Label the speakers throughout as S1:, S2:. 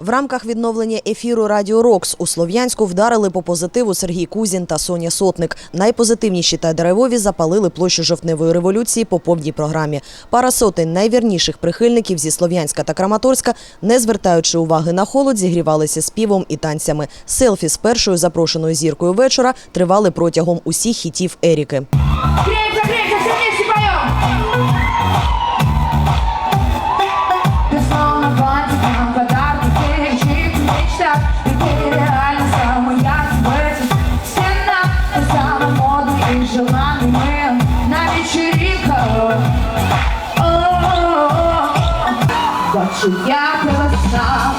S1: В рамках відновлення ефіру Радіо Рокс у Слов'янську вдарили по позитиву Сергій Кузін та Соня Сотник. Найпозитивніші та деревові запалили площу жовтневої революції по повній програмі. Пара сотень найвірніших прихильників зі Слов'янська та Краматорська, не звертаючи уваги на холод, зігрівалися співом і танцями. Селфі з першою запрошеною зіркою вечора тривали протягом усіх хітів Еріки.
S2: Бачу я тебе сам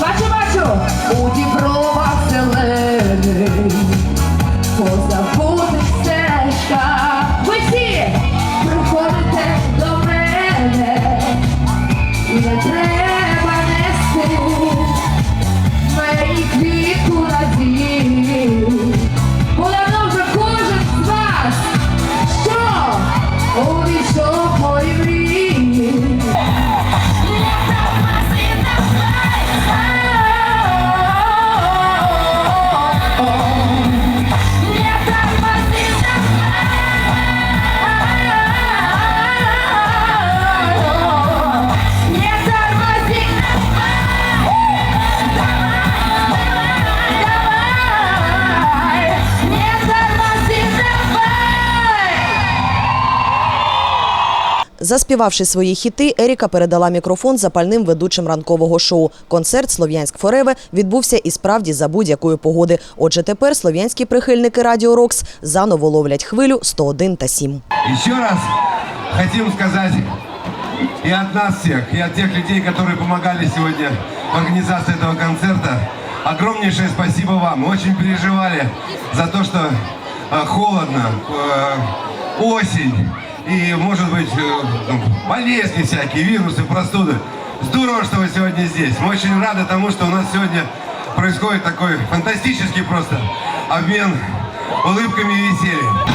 S2: Бачу, бачу, у дібровах зелений
S1: Заспівавши свої хіти, Еріка передала мікрофон запальним ведучим ранкового шоу. Концерт Слов'янськ Фореве відбувся і справді за будь-якої погоди. Отже, тепер слов'янські прихильники Радіо Рокс заново ловлять хвилю 101 та 7.
S3: Еще раз хотим сказать и от нас всех, и от тех людей, которые помогали сегодня в организации этого концерта, огромнейшее спасибо вам. Мы очень переживали за то, что э, холодно, э, осень и, может быть, э, ну, болезни всякие, вирусы, простуды. Здорово, что вы сегодня здесь. Мы очень рады тому, что у нас сегодня происходит такой фантастический просто обмен улыбками и весельем.